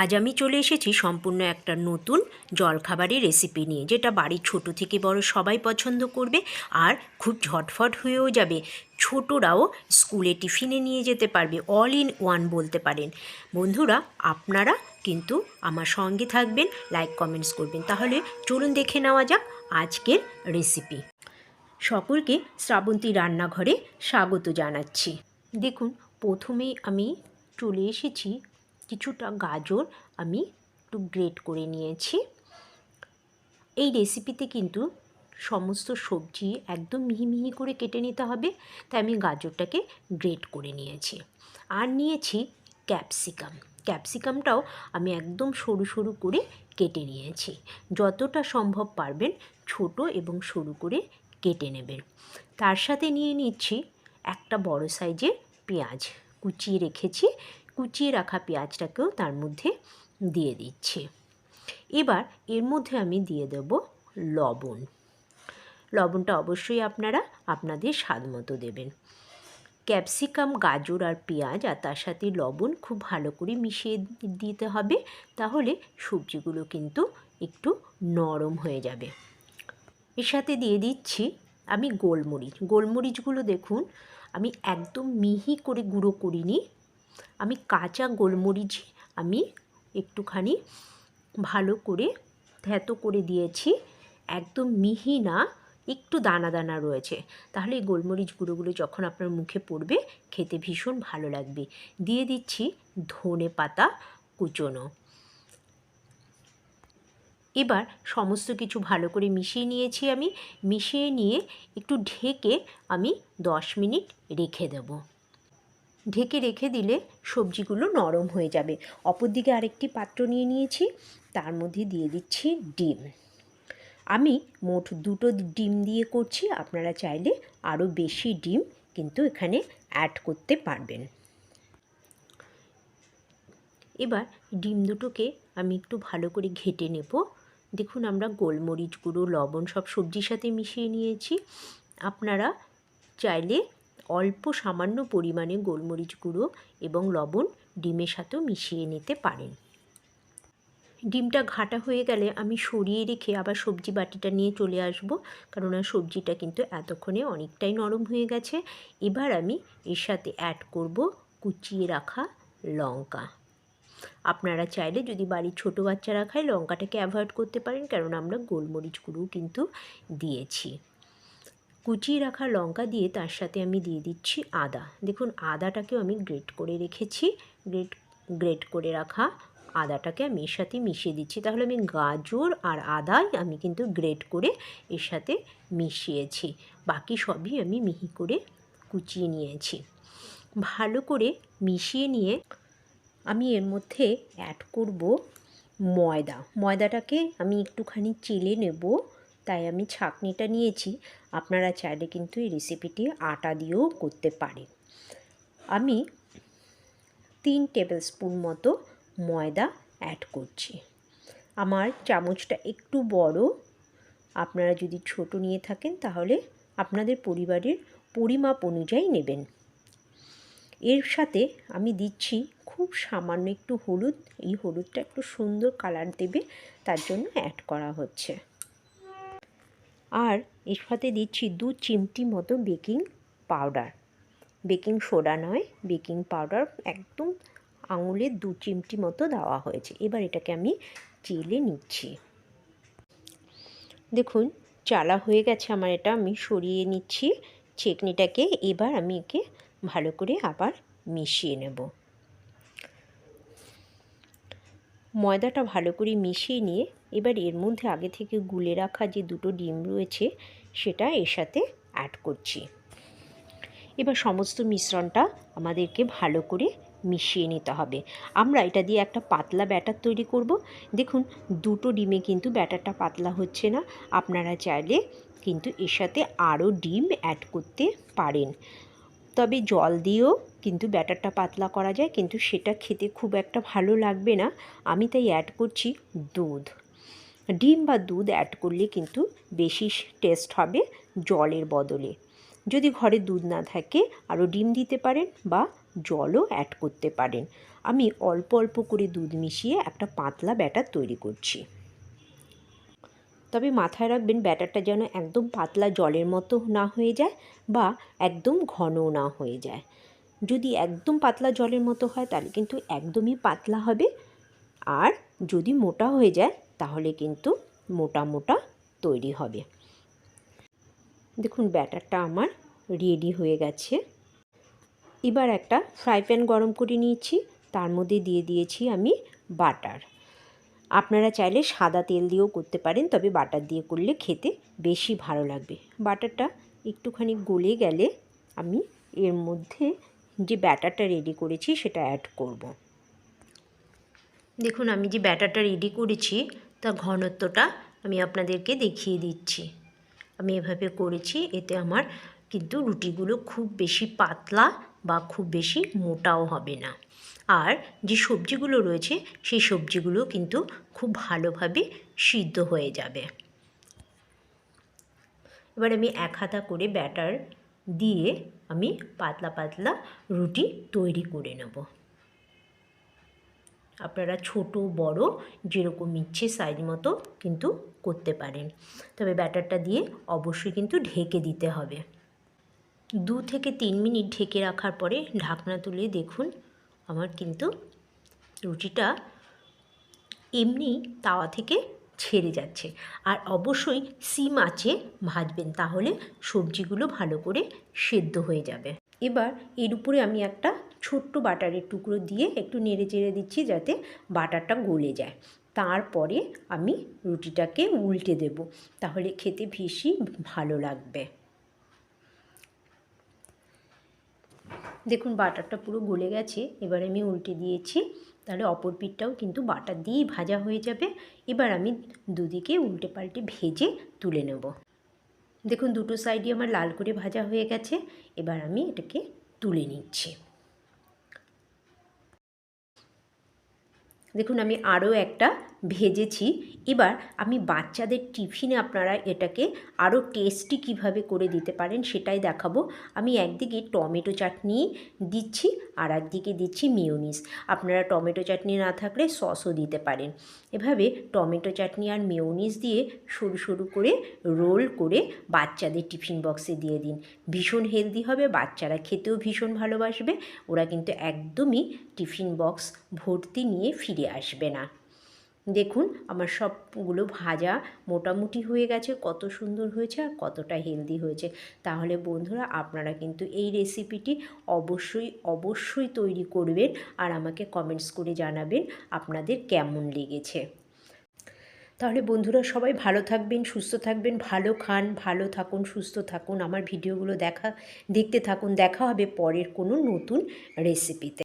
আজ আমি চলে এসেছি সম্পূর্ণ একটা নতুন জলখাবারের রেসিপি নিয়ে, যেটা বাড়ির ছোট থেকে বড় সবাই পছন্দ করবে আর খুব ঝটফট হয়েও যাবে। ছোটরাও স্কুলে টিফিনে নিয়ে যেতে পারবে অল ইন ওয়ান বলতে পারেন। বন্ধুরা, আপনারা কিন্তু আমার সঙ্গে থাকবেন লাইক কমেন্টস করবেন। তাহলে চলুন দেখে নেওয়া যাক আজকের রেসিপি সকলকে শ্রাবন্তী রান্নাঘরে স্বাগত জানাচ্ছি। দেখুন, প্রথমেই আমি চলে এসেছি কিছুটা গাজর আমি একটু গ্রেট করে নিয়েছি। এই রেসিপিতে কিন্তু সমস্ত সবজি একদম মিহি মিহি করে কেটে নিতে হবে, তাই আমি গাজরটাকে গ্রেট করে নিয়েছি। আর নিয়েছি ক্যাপসিকাম ক্যাপসিকামটাও আমি একদম সরু সরু করে কেটে নিয়েছি। যতটা সম্ভব পারবেন ছোট এবং সরু করে কেটে নেবেন। তার সাথে নিয়ে নিচ্ছি একটা বড় সাইজের পেঁয়াজ। কুচিয়ে রেখেছি। কুচিয়ে রাখা পেঁয়াজটাকেও তার মধ্যে দিয়ে দিচ্ছি। এবার এর মধ্যে আমি দিয়ে দেব লবণ। লবণটা অবশ্যই আপনারা আপনাদের স্বাদ মতো দেবেন। ক্যাপসিকাম, গাজর আর পেঁয়াজ আর তার সাথে লবণ খুব ভালো করে মিশিয়ে দিতে হবে, তাহলে সবজিগুলো কিন্তু একটু নরম হয়ে যাবে। এর সাথে দিয়ে দিচ্ছি আমি গোলমরিচ। গোলমরিচগুলো দেখুন, আমি একদম মিহি করে গুঁড়ো করিনি আমি কাঁচা গোলমরিচ আমি একটুখানি ভালো করে থ্যাতো করে দিয়েছি। একদম মিহি না, একটু দানা দানা রয়েছে। তাহলে এই গোলমরিচ গুঁড়োগুলো যখন আপনার মুখে পড়বে, খেতে ভীষণ ভালো লাগবে। দিয়ে দিচ্ছি ধনে পাতা কুচোনো। এবার সমস্ত কিছু ভালো করে মিশিয়ে নিয়েছি আমি। মিশিয়ে নিয়ে একটু ঢেকে আমি দশ মিনিট রেখে দেব। ঢেকে রেখে দিলে সবজিগুলো নরম হয়ে যাবে। অপরদিকে আরেকটি পাত্র নিয়ে নিয়েছি, তার মধ্যে দিয়ে দিচ্ছি ডিম। আমি মোট দুটো ডিম দিয়ে করছি, আপনারা চাইলে আরও বেশি ডিম কিন্তু এখানে অ্যাড করতে পারবেন। এবার ডিম দুটোকে আমি একটু ভালো করে ঘেটে নেব। দেখুন, আমরা গোলমরিচ গুঁড়ো, লবণ সব সবজির সাথে মিশিয়ে নিয়েছি। আপনারা চাইলে অল্প সামান্য পরিমাণে গোলমরিচ গুঁড়ো এবং লবণ ডিমের সাথেও মিশিয়ে নিতে পারেন। ডিমটা ঘাটা হয়ে গেলে আমি সরিয়ে রেখে আবার সবজি বাটিটা নিয়ে চলে আসব কারণ সবজিটা কিন্তু এতক্ষণে অনেকটাই নরম হয়ে গেছে। এবার আমি এর সাথে অ্যাড করব কুচিয়ে রাখা লঙ্কা। আপনারা চাইলে যদি বাড়ির ছোটো বাচ্চারা খায় লঙ্কাটাকে অ্যাভয়েড করতে পারেন কারণ আমরা গোলমরিচ গুঁড়ো কিন্তু দিয়েছি। কুচিয়ে রাখা লঙ্কা দিয়ে তার সাথে আমি দিয়ে দিচ্ছি আদা। দেখুন, আদাটাকেও আমি গ্রেট করে রেখেছি। গ্রেট গ্রেট করে রাখা আদাটাকে আমি এর সাথে মিশিয়ে দিচ্ছি। তাহলে আমি গাজর আর আদাই আমি কিন্তু গ্রেট করে এর সাথে মিশিয়েছি। বাকি সবই আমি মিহি করে কুচিয়ে নিয়েছি। ভালো করে মিশিয়ে নিয়ে আমি এর মধ্যে অ্যাড করব ময়দা। ময়দাটাকে আমি একটুখানি চেলে নেব। তাই আমি ছাঁকনিটা নিয়েছি। আপনারা চাইলে কিন্তু এই রেসিপিটি আটা দিয়েও করতে পারেন। আমি তিন টেবিল স্পুন মতো ময়দা অ্যাড করছি। আমার চামচটা একটু বড়। আপনারা যদি ছোট নিয়ে থাকেন তাহলে আপনাদের পরিবারের পরিমাপ অনুযায়ী নেবেন। এর সাথে আমি দিচ্ছি খুব সামান্য একটু হলুদ। এই হলুদটা একটু সুন্দর কালার দেবে, তার জন্য অ্যাড করা হচ্ছে। আর এর সাথে দিচ্ছি দু চিমটি মতো বেকিং পাউডার। বেকিং সোডা নয়, বেকিং পাউডার একদম আঙুলের দু চিমটি মতো দেওয়া হয়েছে। এবার এটাকে আমি চেলে নিচ্ছি। দেখুন, চালা হয়ে গেছে আমার এটা, আমি সরিয়ে নিচ্ছি চেকনিটাকে এবার আমি একে ভালো করে আবার মিশিয়ে নেব। ময়দাটা ভালো করে মিশিয়ে নিয়ে এবার এর মধ্যে আগে থেকে গুলে রাখা যে দুটো ডিম রয়েছে, সেটা এর সাথে অ্যাড করছি। এবার সমস্ত মিশ্রণটা আমাদেরকে ভালো করে মিশিয়ে নিতে হবে। আমরা এটা দিয়ে একটা পাতলা ব্যাটার তৈরি করব। দেখুন, দুটো ডিমে কিন্তু ব্যাটারটা পাতলা হচ্ছে না। আপনারা চাইলে কিন্তু এর সাথে আরও ডিম অ্যাড করতে পারেন। তবে জল দিয়েও কিন্তু ব্যাটারটা পাতলা করা যায়, কিন্তু সেটা খেতে খুব একটা ভালো লাগবে না। আমি তাই অ্যাড করছি দুধ। ডিম বা দুধ অ্যাড করলে কিন্তু বেশি টেস্ট হবে জলের বদলে। যদি ঘরে দুধ না থাকে, আরও ডিম দিতে পারেন বা জলও অ্যাড করতে পারেন। আমি অল্প অল্প করে দুধ মিশিয়ে একটা পাতলা ব্যাটার তৈরি করছি। তবে মাথায় রাখবেন, ব্যাটারটা যেন একদম পাতলা জলের মতো না হয়ে যায় বা একদম ঘনও না হয়ে যায়। যদি একদম পাতলা জলের মতো হয়, তাহলে কিন্তু একদমই পাতলা হবে। আর যদি মোটা হয়ে যায় তাহলে কিন্তু মোটা মোটা তৈরি হবে। দেখুন, ব্যাটারটা আমার রেডি হয়ে গেছে। এবার একটা ফ্রাই প্যান গরম করে নিয়েছি, তার মধ্যে দিয়ে দিয়েছি আমি বাটার। আপনারা চাইলে সাদা তেল দিয়েও করতে পারেন, তবে বাটার দিয়ে করলে খেতে বেশি ভালো লাগবে। বাটারটা একটুখানি গলে গেলে আমি এর মধ্যে যে ব্যাটারটা রেডি করেছি, সেটা অ্যাড করব। দেখুন, আমি যে ব্যাটারটা রেডি করেছি তার ঘনত্বটা আমি আপনাদেরকে দেখিয়ে দিচ্ছি। আমি এভাবে করেছি, এতে আমার কিন্তু রুটিগুলো খুব বেশি পাতলা বা খুব বেশি মোটাও হবে না। আর যে সবজিগুলো রয়েছে, সেই সবজিগুলো কিন্তু খুব ভালোভাবে সিদ্ধ হয়ে যাবে। এবার আমি এক হাতা করে ব্যাটার দিয়ে আমি পাতলা পাতলা রুটি তৈরি করে নেব। আপনারা ছোট, বড় যেরকম ইচ্ছে সাইজ মতো কিন্তু করতে পারেন। তবে ব্যাটারটা দিয়ে অবশ্যই কিন্তু ঢেকে দিতে হবে। দু থেকে তিন মিনিট ঢেকে রাখার পরে ঢাকনা তুলে দেখুন, আমার কিন্তু রুটিটা এমনি তাওয়া থেকে ছেড়ে যাচ্ছে। আর অবশ্যই সিম আছে, ভাজবেন, তাহলে সবজিগুলো ভালো করে সেদ্ধ হয়ে যাবে। এবার এর উপরে আমি একটা ছোট্ট বাটারের টুকরো দিয়ে একটু নেড়ে চেড়ে দিচ্ছি যাতে বাটারটা গলে যায়। তারপরে আমি রুটিটাকে উল্টে দেব। তাহলে খেতে ভীষণ ভালো লাগবে। দেখুন, বাটারটা পুরো গলে গেছে। এবার আমি উল্টে দিয়েছি। তাহলে অপর পিঠটাও কিন্তু বাটার দিয়েই ভাজা হয়ে যাবে। এবার আমি দুদিকে উল্টে পাল্টে ভেজে তুলে নেব। দেখুন, দুটো সাইডই আমার লাল করে ভাজা হয়ে গেছে। এবার আমি এটাকে তুলে নিচ্ছি। দেখুন আমি আরও একটা ভেজেছি। এবার আমি বাচ্চাদের টিফিনে আপনারা এটাকে আরও টেস্টি কীভাবে করে দিতে পারেন সেটাই দেখাবো। আমি একদিকে টমেটো চাটনি দিচ্ছি আর একদিকে দিচ্ছি মিউনিস আপনারা টমেটো চাটনি না থাকলে সসও দিতে পারেন। এভাবে টমেটো চাটনি আর মিউনিস দিয়ে সরু সরু করে রোল করে বাচ্চাদের টিফিন বক্সে দিয়ে দিন। ভীষণ হেলদি হবে, বাচ্চারা খেতেও ভীষণ ভালোবাসবে, ওরা কিন্তু একদমই টিফিন বক্স ভর্তি নিয়ে ফিরে আসবে না। দেখুন, আমার সবগুলো ভাজা মোটামুটি হয়ে গেছে, কত সুন্দর হয়েছে আর কতটা হেলদি হয়েছে। তাহলে বন্ধুরা, আপনারা কিন্তু এই রেসিপিটি অবশ্যই অবশ্যই তৈরি করবেন আর আমাকে কমেন্টস করে জানাবেন আপনাদের কেমন লেগেছে। তাহলে বন্ধুরা, সবাই ভালো থাকবেন, সুস্থ থাকবেন, ভালো খান, ভালো থাকুন, সুস্থ থাকুন। আমার ভিডিওগুলো দেখা, দেখতে থাকুন। দেখা হবে পরের কোনো নতুন রেসিপিতে